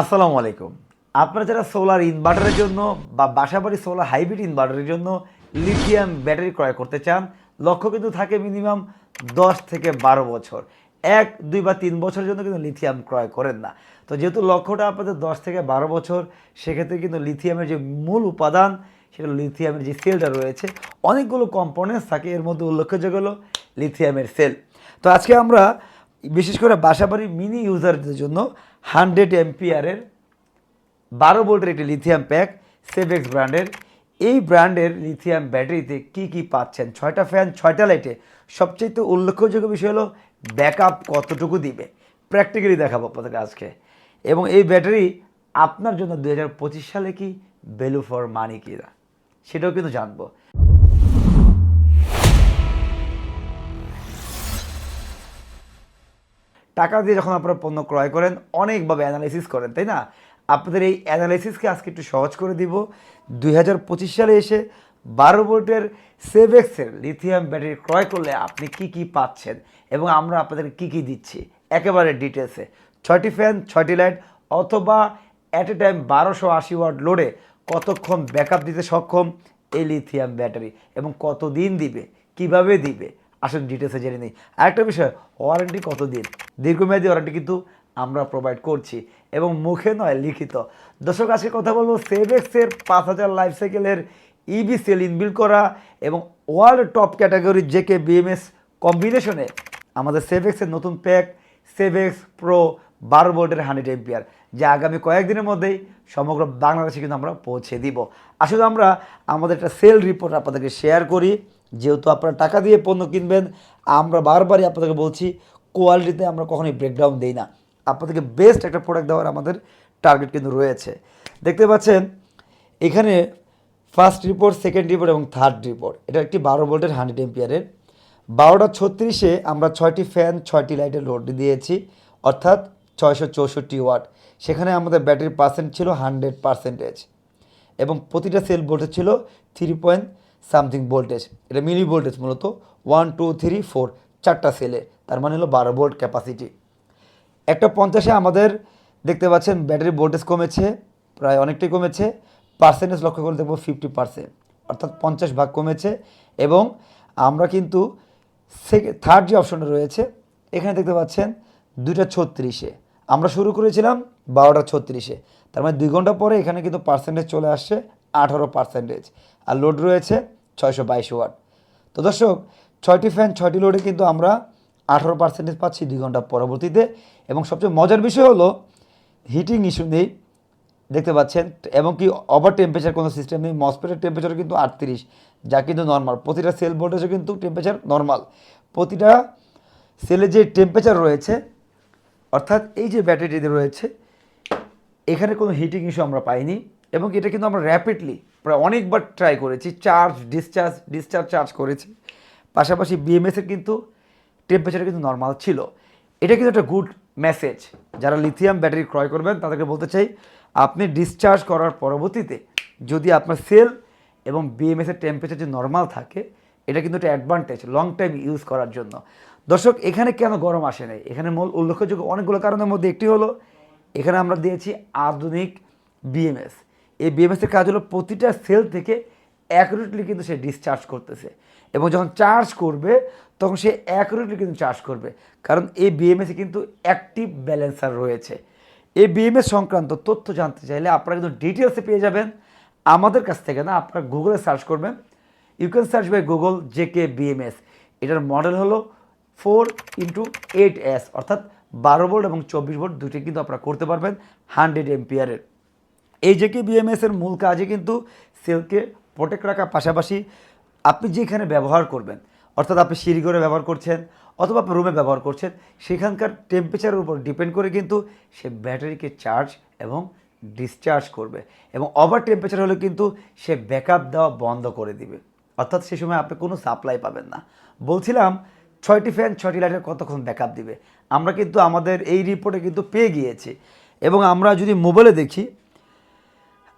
আসসালামু আলাইকুম। আপনারা যারা সোলার ইনভার্টারের জন্য বা বাসাবাড়ি সোলার হাইব্রিড ইনভার্টারের জন্য লিথিয়াম ব্যাটারি ক্রয় করতে চান, লক্ষ্য কিন্তু থাকে মিনিমাম দশ থেকে বারো বছর। এক, দুই বা তিন বছরের জন্য কিন্তু লিথিয়াম ক্রয় করেন না। তো যেহেতু লক্ষ্যটা আপনাদের দশ থেকে বারো বছর, সেক্ষেত্রে কিন্তু লিথিয়ামের যে মূল উপাদান, সেটা লিথিয়ামের যে সেলটা রয়েছে, অনেকগুলো কম্পোনেন্টস থাকে। এর মধ্যে উল্লেখযোগ্য হলো লিথিয়ামের সেল। তো আজকে আমরা বিশেষ করে বাসাবাড়ির মিনি ইউজারদের জন্য হান্ড্রেড এমপিআরের বারো ভোল্টের একটি লিথিয়াম প্যাক সেভেক্স ব্র্যান্ডের এই ব্র্যান্ডের লিথিয়াম ব্যাটারিতে কি কি পাচ্ছেন? ছয়টা ফ্যান ছয়টা লাইটে সবচেয়ে উল্লেখযোগ্য বিষয় হলো ব্যাকআপ কতটুকু দিবে? প্র্যাকটিক্যালি দেখাবো আপনাদেরকে আজকে। এবং এই ব্যাটারি আপনার জন্য দু হাজার পঁচিশ সালে কি? ভ্যালু ফর মানি কিনা? সেটাও কিন্তু জানব। টাকা দিয়ে যখন আপনারা পণ্য ক্রয় করেন, অনেকভাবে অ্যানালাইসিস করেন, তাই না? আপনাদের এই অ্যানালাইসিসকে আজকে একটু সহজ করে দিব। দুই হাজার পঁচিশ সালে এসে বারো ভোল্টের সেভেক্সের লিথিয়াম ব্যাটারি ক্রয় করলে আপনি কি কি পাচ্ছেন এবং আমরা আপনাদের কি কি দিচ্ছি, একেবারে ডিটেলসে ছয়টি ফ্যান, ছয়টি লাইট, অথবা অ্যাট এ টাইম বারোশো আশি ওয়াট লোডে কতক্ষণ ব্যাকআপ দিতে সক্ষম এই লিথিয়াম ব্যাটারি এবং কত দিন দিবে, কীভাবে দিবে আসুন ডিটেলসে জেনে নিই। আরেকটা বিষয় ওয়ারেন্টি কতদিন? দীর্ঘমেয়াদী ওয়ারেন্টি কিন্তু আমরা প্রোভাইড করছি এবং মুখে নয়, লিখিত। দর্শক, আজকে কথা বলব সেভেক্সের পাঁচ হাজার লাইফ সাইকেলের ইবি সেল ইনবিল করা এবং world top category JK BMS কম্বিনেশনে আমাদের সেভেক্সের নতুন প্যাক সেভেক্স প্রো বারো ভোল্টের হান্ড্রেড এমপিআর যা আগামী কয়েকদিনের মধ্যেই সমগ্র বাংলাদেশে কিন্তু আমরা পৌঁছে দিব। আসলে আমরা আমাদের একটা সেল রিপোর্ট আপনাদেরকে শেয়ার করি। যেহেতু আপনারা টাকা দিয়ে পণ্য কিনবেন, আমরা বারবারই আপনাদেরকে বলছি, কোয়ালিটিতে আমরা কখনোই ব্রেকডাউন দিই না। আপনাদেরকে বেস্ট একটা প্রোডাক্ট দেওয়ার আমাদের টার্গেট কিন্তু রয়েছে। দেখতে পাচ্ছেন, এখানে ফার্স্ট রিপোর্ট সেকেন্ড রিপোর্ট এবং থার্ড রিপোর্ট এটা একটি বারো ভোল্টের হান্ড্রেড এম্পিয়ারের। বারোটা ছত্রিশে আমরা ছয়টি ফ্যান ছয়টি লাইটের লোড দিয়েছি, অর্থাৎ ছয়শো চৌষট্টি ওয়াট। সেখানে আমাদের ব্যাটারি পার্সেন্ট ছিল হান্ড্রেড পার্সেন্টেজ এবং প্রতিটা সেল ভোল্টেজ ছিল থ্রি পয়েন্ট সামথিং ভোল্টেজ। এটা মিনি ভোল্টেজ মূলত। ওয়ান টু থ্রি ফোর চারটা সেলে। তার মানে হলো বারো ভোল্ট ক্যাপাসিটি একটা পঞ্চাশে আমাদের দেখতে পাচ্ছেন ব্যাটারি ভোল্টেজ কমেছে, প্রায় অনেকটাই কমেছে। পার্সেন্টেজ লক্ষ্য করে দেখব ফিফটি পার্সেন্ট অর্থাৎ পঞ্চাশ ভাগ কমেছে এবং আমরা কিন্তু থার্ড যে অপশনটা রয়েছে, এখানে দেখতে পাচ্ছেন দুইটা ছত্রিশে। আমরা শুরু করেছিলাম বারোটা ছত্রিশে। তার মানে দুই ঘণ্টা পরে এখানে কিন্তু পার্সেন্টেজ চলে আসছে আঠারো পার্সেন্টেজ আর লোড রয়েছে ছয়শো বাইশ ওয়াট। তো দর্শক, ছয়টি ফ্যান ছয়টি লোডে কিন্তু আমরা আঠারো পার্সেন্টেজ পাচ্ছি দুই ঘণ্টা পরবর্তীতে এবং সবচেয়ে মজার বিষয় হলো হিটিং ইস্যু নেই, দেখতে পাচ্ছেন, এবং কি ওভার টেম্পারেচার কোনো সিস্টেম নেই মসপেটের টেম্পারেচার কিন্তু আটত্রিশ, যা কিন্তু নর্মাল প্রতিটা সেল ভোল্টেজও কিন্তু টেম্পারেচার নর্মাল প্রতিটা সেলে যে টেম্পারেচার রয়েছে, অর্থাৎ এই যে ব্যাটারিটি রয়েছে, এখানে কোনো হিটিং ইস্যু আমরা পাইনি। এবং এটা কিন্তু আমরা র্যাপিডলি প্রায় অনেকবার ট্রাই করেছি চার্জ ডিসচার্জ ডিসচার্জ চার্জ করেছি। পাশাপাশি বিএমএসের কিন্তু টেম্পারেচার কিন্তু নর্মাল ছিল। এটা কিন্তু একটা গুড মেসেজ যারা লিথিয়াম ব্যাটারি ক্রয় করবেন, তাদেরকে বলতে চাই, আপনি ডিসচার্জ করার পরবর্তীতে যদি আপনার সেল এবং বিএমএসের টেম্পারেচার যদি নর্মাল থাকে, এটা কিন্তু একটা অ্যাডভান্টেজ লং টাইম ইউজ করার জন্য। দর্শক, এখানে কেন গরম আসে নাই? এখানে মূল উল্লেখযোগ্য অনেকগুলো কারণের মধ্যে একটি হলো, এখানে আমরা দিয়েছি আধুনিক বিএমএস এই বিএমএসের কাজ হলো প্রতিটা সেল থেকে অ্যাকুরেটলি কিন্তু সে ডিসচার্জ করতেছে। এবং যখন চার্জ করবে, তখন সে অ্যাকুরেটলি কিন্তু চার্জ করবে। কারণ এই বিএমএসে কিন্তু অ্যাক্টিভ ব্যালেন্সার রয়েছে। এই বিএমএস সংক্রান্ত তথ্য জানতে চাইলে আপনারা কিন্তু ডিটেলসে পেয়ে যাবেন। আমাদের কাছ থেকে না আপনারা গুগলে সার্চ করবেন। You can search by Google J K BMS এটার মডেল হলো ফোর ইন্টু এইট এস অর্থাৎ বারো ভোল্ট এবং চব্বিশ ভোল্ট দুটি কিন্তু আপনারা করতে পারবেন হান্ড্রেড এমপিয়ারের এই যে কি বিএমএস এর মূল কাজে কিন্তু সেলকে প্রোটেক্ট রাখার পাশাপাশি আপনি যেখানে ব্যবহার করবেন, অর্থাৎ আপনি সিঁড়ি করে ব্যবহার করছেন অথবা আপনি রুমে ব্যবহার করছেন, সেখানকার টেম্পারেচারের উপর ডিপেন্ড করে কিন্তু সে ব্যাটারিকে চার্জ এবং ডিসচার্জ করবে এবং ওভার টেম্পারেচার হলে কিন্তু সে ব্যাকআপ দেওয়া বন্ধ করে দিবে। অর্থাৎ সে সময় আপনি কোনো সাপ্লাই পাবেন না। বলছিলাম ছয়টি ফ্যান ছয়টি লাইটের কতক্ষণ ব্যাকআপ দিবে? আমরা কিন্তু আমাদের এই রিপোর্টে কিন্তু পেয়ে গিয়েছি। এবং আমরা যদি মোবাইলে দেখি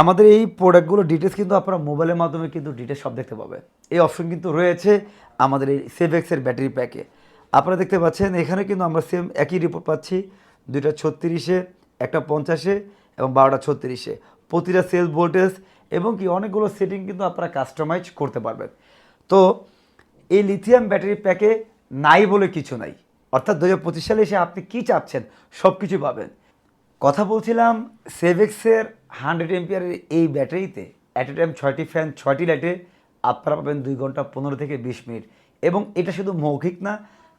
আমাদের এই প্রোডাক্টগুলো ডিটেলস কিন্তু আপনারা মোবাইলের মাধ্যমে কিন্তু ডিটেলস সব দেখতে পাবে এই অপশন কিন্তু রয়েছে আমাদের এই সেভেক্সের ব্যাটারি প্যাকে আপনারা দেখতে পাচ্ছেন, এখানে কিন্তু আমরা সেম একই রিপোর্ট পাচ্ছি, দুইটা ছত্রিশে, একটা পঞ্চাশে এবং বারোটা ছত্রিশে। প্রতিটা সেল ভোল্টেজ এবং কি অনেকগুলো সেটিং কিন্তু আপনারা কাস্টমাইজ করতে পারবেন। তো এই লিথিয়াম ব্যাটারি প্যাকে নাই বলে কিছু নাই। অর্থাৎ দু হাজার পঁচিশ সালে এসে আপনি কী চাচ্ছেন? সব কিছু পাবেন। কথা বলছিলাম সেভেক্সের হান্ড্রেড এমপিয়ারের এই ব্যাটারিতে। অ্যাট এ টাইম ছয়টি ফ্যান ছয়টি লাইটে আপনারা পাবেন দুই ঘণ্টা পনেরো থেকে বিশ মিনিট। এবং এটা শুধু মৌখিক না,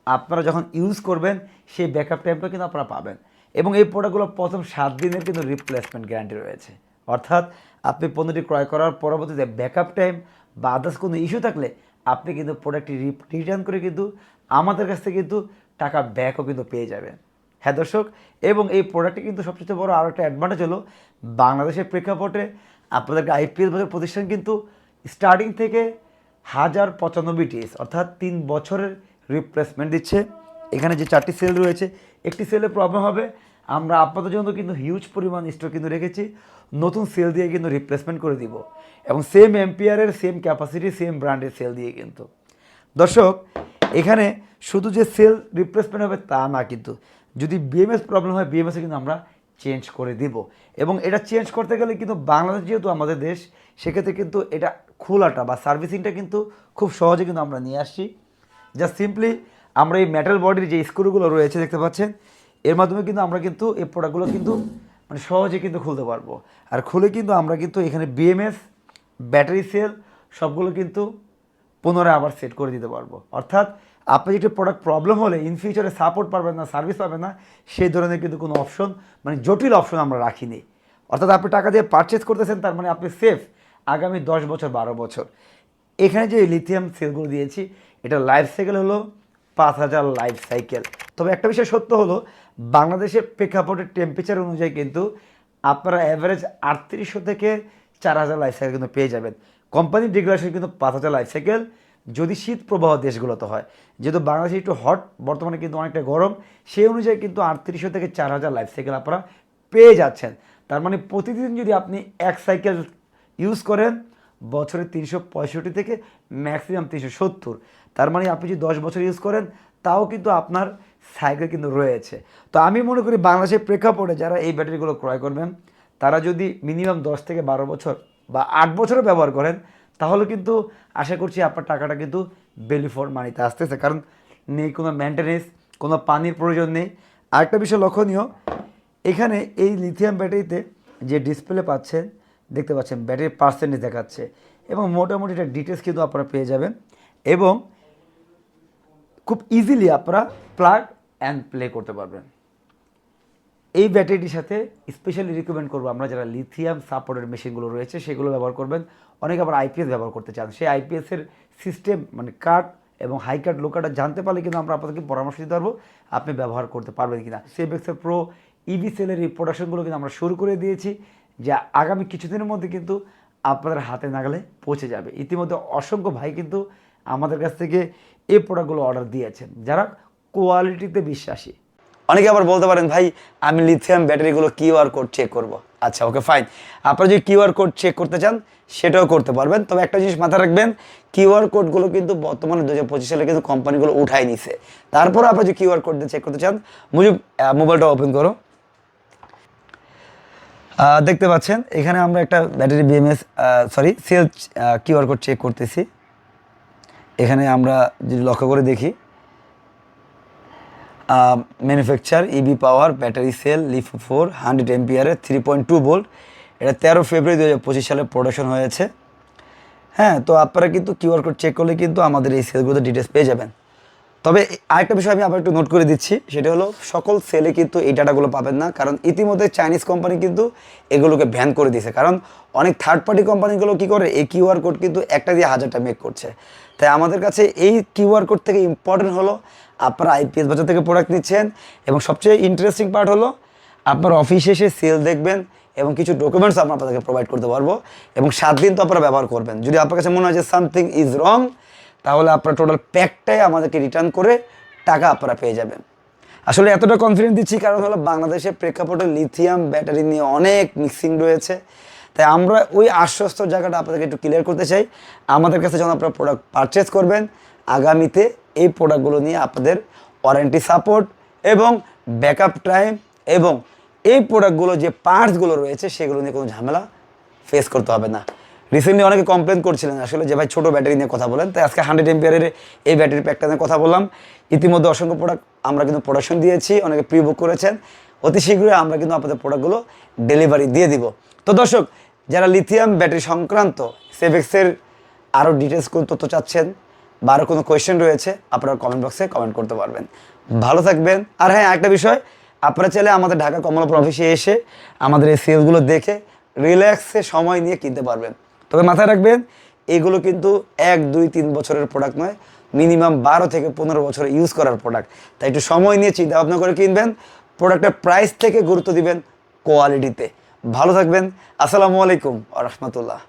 আপনারা যখন ইউজ করবেন, সেই ব্যাকআপ টাইমটা কিন্তু আপনারা পাবেন। এবং এই প্রোডাক্টগুলো প্রথম সাত দিনের কিন্তু রিপ্লেসমেন্ট গ্যারান্টি রয়েছে। অর্থাৎ আপনি পণ্যটি ক্রয় করার পরবর্তীতে ব্যাকআপ টাইম বা আদার্স কোনো ইস্যু থাকলে আপনি কিন্তু প্রোডাক্টটি রিটার্ন করে কিন্তু আমাদের কাছ থেকে কিন্তু টাকা ব্যাকও কিন্তু পেয়ে যাবেন। হ্যাঁ দর্শক, এবং এই প্রোডাক্টটি কিন্তু সবচেয়ে বড় আরও একটা অ্যাডভান্টেজ হলো বাংলাদেশের প্রেক্ষাপটে আপনাদেরকে আইপিএল বাজার প্রতিষ্ঠান কিন্তু স্টার্টিং থেকে হাজার পঁচানব্বই অর্থাৎ তিন বছরের রিপ্লেসমেন্ট দিচ্ছে। এখানে যে চারটি সেল রয়েছে, একটি সেলে প্রবলেম হবে। আমরা আপাতত জন্য কিন্তু হিউজ পরিমাণ স্টক কিন্তু রেখেছি। নতুন সেল দিয়ে কিন্তু রিপ্লেসমেন্ট করে দিব। এবং সেম এমপিআরের সেম ক্যাপাসিটি সেম ব্র্যান্ডের সেল দিয়ে কিন্তু। দর্শক, এখানে শুধু যে সেল রিপ্লেসমেন্ট হবে তা না কিন্তু যদি বিএমএস প্রবলেম হয় বিএমএসে কিন্তু আমরা চেঞ্জ করে দিব। এবং এটা চেঞ্জ করতে গেলে কিন্তু বাংলাদেশ যেহেতু আমাদের দেশ, সেক্ষেত্রে কিন্তু এটা খোলাটা বা সার্ভিসিংটা কিন্তু খুব সহজে কিন্তু আমরা নিয়ে আসছি। জাস্ট সিম্পলি আমরা এই মেটাল বডির যে স্ক্রুগুলো রয়েছে দেখতে পাচ্ছেন, এর মাধ্যমে কিন্তু আমরা কিন্তু এই প্রোডাক্টগুলো কিন্তু মানে সহজে কিন্তু খুলতে পারব। আর খুলে কিন্তু আমরা কিন্তু এখানে বিএমএস ব্যাটারি সেল সবগুলো কিন্তু পুনরায় আবার সেট করে দিতে পারব। অর্থাৎ আপনি যেটা প্রোডাক্ট প্রবলেম হলে ইন ফিউচারে সাপোর্ট পাবেন না সার্ভিস পাবেন না, সেই ধরনের কিন্তু কোনো অপশন মানে জটিল অপশন আমরা রাখিনি। অর্থাৎ আপনি টাকা দিয়ে পারচেস করতেছেন, তার মানে আপনি সেফ আগামী দশ বছর, বারো বছর। এখানে যে লিথিয়াম সেলগুলো দিয়েছি, এটা লাইফ সাইকেল হলো পাঁচ হাজার লাইফ সাইকেল তবে একটা বিষয় সত্য হলো বাংলাদেশের প্রেক্ষাপটের টেম্পারেচার অনুযায়ী কিন্তু আপনারা অ্যাভারেজ আটত্রিশশো থেকে চার হাজার লাইফ সাইকেল কিন্তু পেয়ে যাবেন। কোম্পানির রেগুলেশন কিন্তু পাঁচ হাজার লাইফ সাইকেল যদি শীত প্রবাহ দেশগুলোতে হয়, যেহেতু বাংলাদেশে একটু হট বর্তমানে কিন্তু অনেকটা গরম, সেই অনুযায়ী কিন্তু আটত্রিশশো থেকে চার হাজার লাইফ সাইকেল আপনারা পেয়ে যাচ্ছেন। তার মানে প্রতিদিন যদি আপনি এক সাইকেল ইউজ করেন, বছরে তিনশো পঁয়ষট্টি থেকে ম্যাক্সিমাম তিনশো সত্তর। তার মানে আপনি যদি দশ বছর ইউজ করেন, তাও কিন্তু আপনার সাইকেল কিন্তু রয়েছে। তো আমি মনে করি বাংলাদেশের প্রেক্ষাপটে যারা এই ব্যাটারিগুলো ক্রয় করবেন, তারা যদি মিনিমাম দশ থেকে বারো বছর বা আট বছরও ব্যবহার করেন তাহলে কিন্তু আশা করছি আপনার টাকাটা কিন্তু বেলি ফর মানিতে আসতেছে। কারণ নেই কোনো মেনটেনেন্স কোনো পানির প্রয়োজন নেই। আরেকটা বিষয় লক্ষণীয়, এখানে এই লিথিয়াম ব্যাটারিতে যে ডিসপ্লে পাচ্ছেন, দেখতে পাচ্ছেন ব্যাটারির পার্সেন্টেজ দেখাচ্ছে এবং মোটামুটি এটা ডিটেলস কিন্তু আপনারা পেয়ে যাবেন এবং খুব ইজিলি আপনারা প্লাগ অ্যান্ড প্লে করতে পারবেন। এই ব্যাটারিটির সাথে স্পেশালি রিকমেন্ড করব আমরা যারা লিথিয়াম সাপোর্টের মেশিনগুলো রয়েছে, সেগুলো ব্যবহার করবেন। অনেকে আবার আইপিএস ব্যবহার করতে চান। সেই আইপিএসের সিস্টেম মানে কার্ড এবং হাই কার্ড লো কার্ডটা জানতে পারলে কিন্তু আমরা আপনাদেরকে পরামর্শ দিতে পারব, আপনি ব্যবহার করতে পারবেন কিনা। সেভেক্সের প্রো ইভি সেলের এই প্রোডাকশনগুলো কিন্তু আমরা শুরু করে দিয়েছি, যা আগামী কিছুদিনের মধ্যে কিন্তু আপনাদের হাতে নাগালে পৌঁছে যাবে। ইতিমধ্যে অসংখ্য ভাই কিন্তু আমাদের কাছ থেকে এই প্রোডাক্টগুলো অর্ডার দিয়েছেন। যারা কোয়ালিটিতে বিশ্বাসী অনেকে আবার বলতে পারেন, ভাই, আমি লিথিয়াম ব্যাটারিগুলো কিউআর কোড চেক করব। আচ্ছা ওকে ফাইন আপনারা যদি কিউআর কোড চেক করতে চান, সেটাও করতে পারবেন। তবে একটা জিনিস মাথায় রাখবেন কিউআর কোডগুলো কিন্তু বর্তমানে দু হাজার পঁচিশ সালে কিন্তু কোম্পানিগুলো উঠাই নিছে। তারপর আপনারা যদি কিউআর কোড দিয়ে চেক করতে চান, মুজিব মোবাইলটা ওপেন করো। দেখতে পাচ্ছেন, এখানে আমরা একটা battery BMS sorry cell QR code check করতেছি। এখানে আমরা যদি লক্ষ্য করে দেখি manufacture EB power battery cell leaf four hundred এমপিয়ারের থ্রি পয়েন্ট টু ভোল্ট এটা তেরো ফেব্রুয়ারি দু হাজার পঁচিশ সালে প্রোডাকশন হয়েছে। হ্যাঁ তো আপনারা কিন্তু কিউআর কোড চেক করলে কিন্তু আমাদের এই সেলগুলোতে ডিটেলস পেয়ে যাবেন। তবে আরেকটা বিষয় আমি আবার একটু নোট করে দিচ্ছি, সেটা হলো সকল সেলে কিন্তু এই ডাটাগুলো পাবেন না, কারণ ইতিমধ্যে চাইনিজ কোম্পানি কিন্তু এগুলোকে ব্যান করে দিয়েছে। কারণ অনেক থার্ড পার্টি কোম্পানিগুলো কী করে? এই কিউআর কোড কিন্তু একটা দিয়ে হাজারটা মেক করছে। তাই আমাদের কাছে এই কিউআর কোড থেকে ইম্পর্টেন্ট হলো আপনারা আইপিএস বাজার থেকে প্রোডাক্ট নিচ্ছেন এবং সবচেয়ে ইন্টারেস্টিং পার্ট হলো আপনার অফিসে এসে সেল দেখবেন এবং কিছু ডকুমেন্টস আমরা আপনাদেরকে প্রোভাইড করতে পারব এবং সাত দিন তো আপনারা ব্যবহার করবেন। যদি আপনার কাছে মনে হয় যে সামথিং ইজ রং তাহলে আপনার টোটাল প্যাকটাই আমাদেরকে রিটার্ন করে টাকা আপনারা পেয়ে যাবেন। আসলে এতটা কনফিডেন্স দিচ্ছি কারণ হলো বাংলাদেশের প্রেক্ষাপটে লিথিয়াম ব্যাটারি নিয়ে অনেক মিক্সিং রয়েছে। তাই আমরা ওই আশ্বস্ত জায়গাটা আপনাদেরকে একটু ক্লিয়ার করতে চাই। আমাদের কাছে যখন আপনারা প্রোডাক্ট পারচেস করবেন, আগামীতে এই প্রোডাক্টগুলো নিয়ে আপনাদের ওয়ারেন্টি সাপোর্ট এবং ব্যাকআপ টাইম এবং এই প্রোডাক্টগুলো যে পার্টসগুলো রয়েছে, সেগুলো নিয়ে কোনো ঝামেলা ফেস করতে হবে না। রিসেন্টলি অনেকে কমপ্লেন করছিলেন আসলে যে ভাই ছোটো ব্যাটারি নিয়ে কথা বলেন। তাই আজকে হান্ড্রেড এমপিয়ারের এই ব্যাটারি প্যাকটা নিয়ে কথা বললাম। ইতিমধ্যে অসংখ্য প্রোডাক্ট আমরা কিন্তু প্রোডাকশন দিয়েছি, অনেকে প্রি বুক করেছেন। অতি শীঘ্রই আমরা কিন্তু আপনাদের প্রোডাক্টগুলো ডেলিভারি দিয়ে দিব। তো দর্শক, যারা লিথিয়াম ব্যাটারি সংক্রান্ত সেভেক্সের আরও ডিটেলস কোনো তথ্য চাচ্ছেন বা আরও কোনো কোয়েশ্চেন রয়েছে, আপনারা কমেন্ট বক্সে কমেন্ট করতে পারবেন। ভালো থাকবেন। আর হ্যাঁ একটা বিষয়, আপনারা চাইলে আমাদের ঢাকা কমলাপুর অফিসে এসে আমাদের এই সেলগুলো দেখে রিল্যাক্সে সময় নিয়ে কিনতে পারবেন। তবে মাথায় রাখবেন, এগুলো কিন্তু এক, দুই, তিন বছরের প্রোডাক্ট নয় মিনিমাম বারো থেকে পনেরো বছর ইউজ করার প্রোডাক্ট তাই একটু সময় নিয়ে চিন্তা ভাবনা করে কিনবেন প্রোডাক্টের প্রাইস থেকে গুরুত্ব দিবেন কোয়ালিটিতে ভালো থাকবেন, আসসালামু আলাইকুম, আ রহমতুল্লাহ।